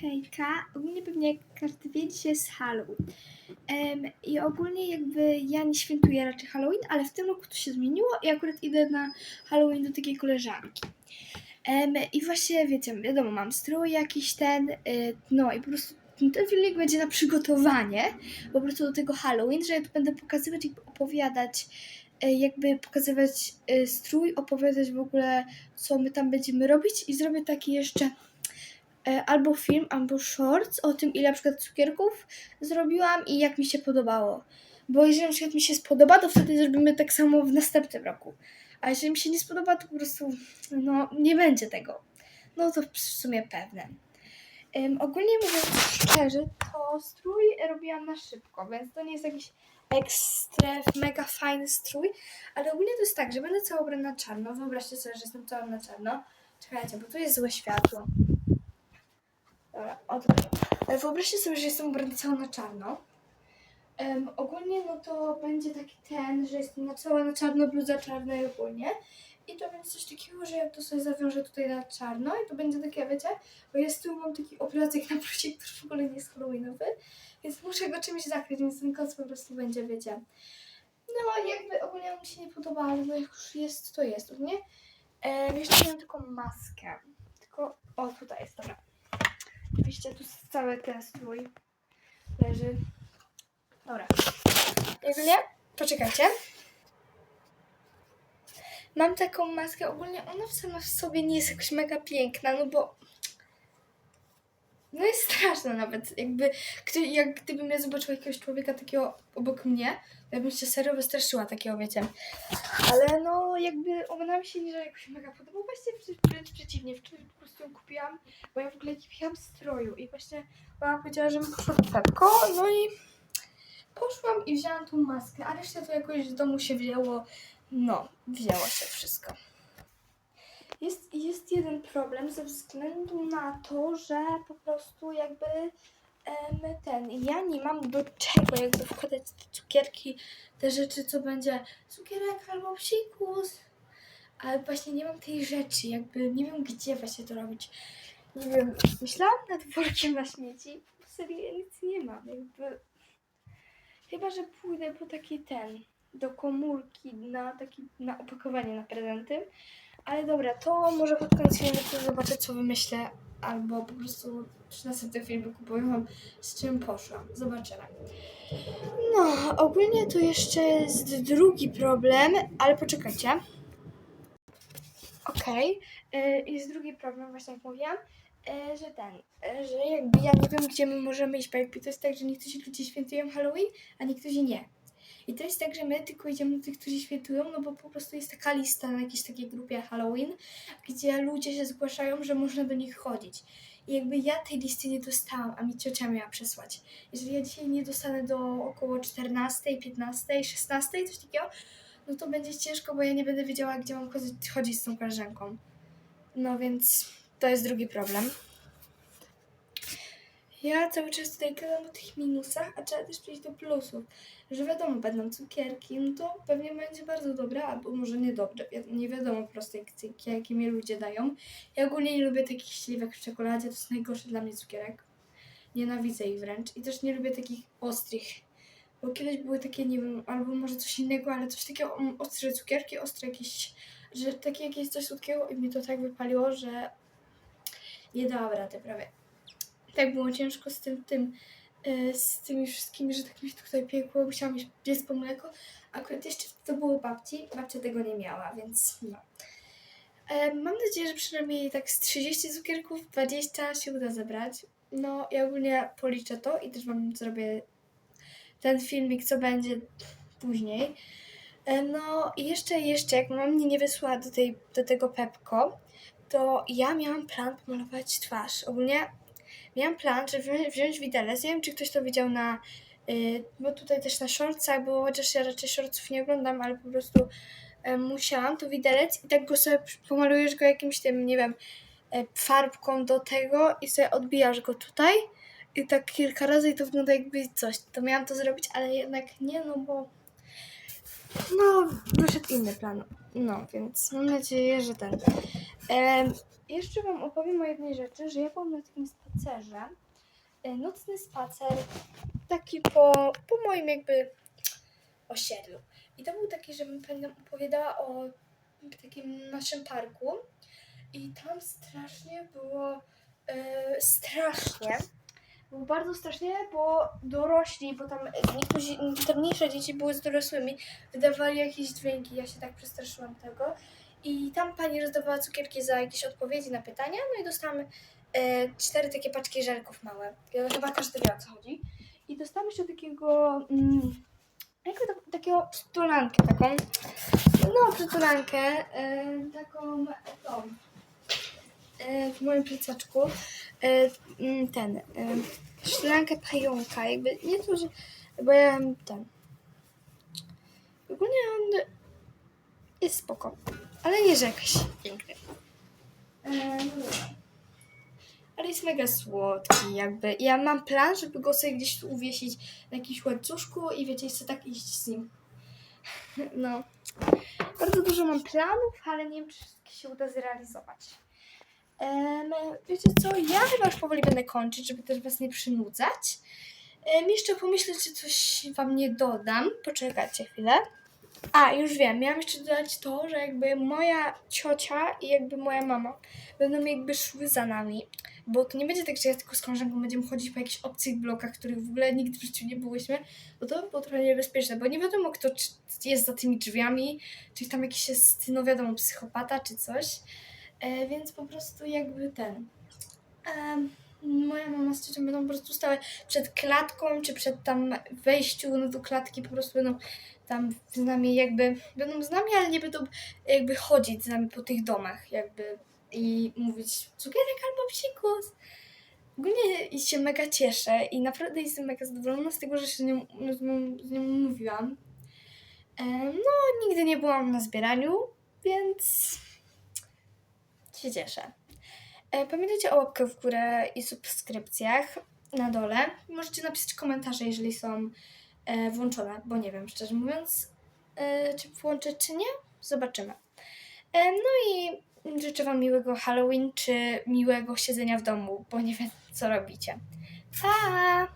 hejka. Ogólnie pewnie jak każdy wie, dzisiaj jest Halloween. Em, I ogólnie jakby ja nie świętuję raczej Halloween, ale w tym roku to się zmieniło i akurat idę na Halloween do takiej koleżanki. Em, I właśnie, wiecie, wiadomo, mam strój jakiś ten, y, no i po prostu ten filmik będzie na przygotowanie po prostu do tego Halloween, że ja tu będę pokazywać i opowiadać, y, jakby pokazywać y, strój, opowiadać w ogóle, co my tam będziemy robić i zrobię taki jeszcze albo film, albo shorts o tym, ile na przykład cukierków zrobiłam i jak mi się podobało. Bo jeżeli na przykład mi się spodoba, to wtedy zrobimy tak samo w następnym roku. A jeżeli mi się nie spodoba, to po prostu no, nie będzie tego. No to w sumie pewne. Ym, ogólnie mówiąc szczerze, to strój robiłam na szybko, więc to nie jest jakiś ekstra, mega fajny strój, ale ogólnie to jest tak, że będę cała ubrana na czarno. Wyobraźcie sobie, że jestem cała na czarno. Czekajcie, bo tu jest złe światło. Dobra, o tutaj. E, Wyobraźcie sobie, że jestem ubrana cała na czarno. Em, ogólnie no to będzie taki ten, że jestem na cała na czarno, bluza czarna i ogólnie. I to będzie coś takiego, że ja to sobie zawiążę tutaj na czarno i to będzie takie, wiecie, bo ja z tyłu mam taki obrazek na plusie, który w ogóle nie jest halloweenowy, więc muszę go czymś zakryć, więc ten koc po prostu będzie, wiecie. No jakby ogólnie mi się nie podobało, ale no jak już jest, to jest, nie? E, jeszcze miałam taką maskę, tylko, o tutaj jest, dobra. Oczywiście tu cały ten strój leży. Dobra. Ogólnie, poczekajcie. Mam taką maskę, ogólnie ona sama w sobie nie jest jakoś mega piękna, no bo no jest straszna nawet, jakby jak gdybym ja zobaczyła jakiegoś człowieka takiego obok mnie, to ja bym się serio wystraszyła takiego, wiecie. Ale no jakby ona mi się nie jakoś mega podoba, właśnie wręcz- przeciwnie, wczoraj po prostu ją kupiłam, bo ja w ogóle nie kupiłam stroju i właśnie mama powiedziała, że poszła no i poszłam i wzięłam tą maskę, a resztę to jakoś z domu się wzięło, no, wzięło się wszystko. Jest, jest jeden problem ze względu na to, że po prostu jakby em, ten, ja nie mam do czego jakby wkładać te cukierki, te rzeczy, co będzie cukierek albo psikus, ale właśnie nie mam tej rzeczy, jakby nie wiem gdzie właśnie to robić. Nie wiem, myślałam nad workiem na śmieci, serio ja nic nie mam, jakby. Chyba, że pójdę po taki ten, do komórki na taki, na opakowanie na prezenty, ale dobra, to może pod koniec filmu zobaczę, co wymyślę, albo po prostu w następnym filmiku powiem wam, z czym poszłam. Zobaczymy. No, ogólnie to jeszcze jest drugi problem, ale poczekajcie. Okej, okay. jest drugi problem, właśnie jak mówiłam, y, że ten, y, że jakby ja nie wiem, gdzie my możemy iść, bo jakby to jest tak, że niektórzy ludzie świętują Halloween, a niektórzy nie. I to jest tak, że my tylko idziemy do tych, którzy świętują, no bo po prostu jest taka lista na jakiejś takiej grupie Halloween, gdzie ludzie się zgłaszają, że można do nich chodzić. I jakby ja tej listy nie dostałam, a mi ciocia miała przesłać. Jeżeli ja dzisiaj nie dostanę do około 14, 15, 16, coś takiego, no to będzie ciężko, bo ja nie będę wiedziała, gdzie mam chodzić, z tą koleżanką. No więc to jest drugi problem. Ja cały czas tutaj gadam o tych minusach, a trzeba też przejść do plusów. Że wiadomo, będą cukierki, no to pewnie będzie bardzo dobre, albo może niedobre. Nie wiadomo po prostu, jak, jakie mi ludzie dają. Ja ogólnie nie lubię takich śliwek w czekoladzie, to jest najgorszy dla mnie cukierek. Nienawidzę ich wręcz. I też nie lubię takich ostrych. Bo kiedyś były takie, nie wiem, albo może coś innego, ale coś takiego, mm, ostre cukierki, ostre jakieś, że takie jakieś coś słodkiego i mi to tak wypaliło, że nie dałam rady prawie tak było ciężko z tym, tym e, z tymi wszystkimi, że tak mi się tutaj piekło, musiałam iść biec po mleko. Akurat jeszcze to było babci, babcia tego nie miała, więc no. E, mam nadzieję, że przynajmniej tak z 30 cukierków 20 się uda zebrać. No i ogólnie policzę to i też wam zrobię ten filmik, co będzie później. E, No i jeszcze, jeszcze, jak mama mnie nie wysłała do, tej, do tego Pepko, to ja miałam plan pomalować twarz. Ogólnie miałam plan, żeby wziąć, widelec. Nie wiem, czy ktoś to widział na. Yy, bo tutaj też na shortsach było, chociaż ja raczej shortsów nie oglądam, ale po prostu yy, musiałam to widelec i tak go sobie pomalujesz go jakimś tym, nie wiem, yy, farbką do tego i sobie odbijasz go tutaj. I tak kilka razy i to wygląda jakby coś. To miałam to zrobić, ale jednak nie, no bo. No, wyszedł inny plan. No, więc mam nadzieję, że ten. Em, jeszcze Wam opowiem o jednej rzeczy, że ja byłam na takim spacerze, e, nocny spacer, taki po, po moim jakby osiedlu. I to był taki, że pamiętam opowiadała o takim naszym parku i tam strasznie było, e, strasznie, było bardzo strasznie, bo dorośli, bo tam niektórzy, te mniejsze dzieci były z dorosłymi, wydawali jakieś dźwięki, ja się tak przestraszyłam tego. I tam pani rozdawała cukierki za jakieś odpowiedzi na pytania, no i dostałam e, cztery takie paczki żelków małe. Ja chyba każdy wie o co chodzi. I dostałam jeszcze takiego, mm, jakby tak, takiego przytulankę taką, no przytulankę, e, taką tą, e, w moim plecaczku, e, mm, ten, e, przytulankę pająka, jakby nie to, że, bo ja ten, ogólnie on jest spoko, ale nie że jakiś piękny. E, no dobra. Ale jest mega słodki, jakby. Ja mam plan, żeby go sobie gdzieś tu uwiesić na jakimś łańcuszku i wiecie, jeszcze tak iść z nim. No. Bardzo dużo mam planów, ale nie wiem, czy wszystkie się uda zrealizować. Em, wiecie co, ja chyba już powoli będę kończyć, żeby też was nie przynudzać. Em, jeszcze pomyślę, czy coś wam nie dodam. Poczekajcie chwilę. A, już wiem, miałam jeszcze dodać to, że jakby moja ciocia i jakby moja mama będą jakby szły za nami. Bo to nie będzie tak, że ja tylko z koleżanką będziemy chodzić po jakichś obcych blokach, których w ogóle nigdy w życiu nie byłyśmy, bo to by było trochę niebezpieczne, bo nie wiadomo kto jest za tymi drzwiami, czy tam jakiś jest, no wiadomo, psychopata czy coś. E, więc po prostu jakby ten... em, moja mama z ciocią będą po prostu stały przed klatką, czy przed tam wejściu no, do klatki, po prostu będą tam z nami jakby, będą z nami, ale nie będą jakby chodzić z nami po tych domach jakby i mówić cukierek albo psikus. Ogólnie się mega cieszę i naprawdę jestem mega zadowolona z tego, że się z nią, z nią, mówiłam. No, nigdy nie byłam na zbieraniu, więc się cieszę. E, Pamiętajcie o łapkę w górę i subskrypcjach na dole. Możecie napisać komentarze, jeżeli są e, włączone, bo nie wiem, szczerze mówiąc, e, czy włączę, czy nie. Zobaczymy. No i życzę Wam miłego Halloween, czy miłego siedzenia w domu, bo nie wiem, co robicie. Pa!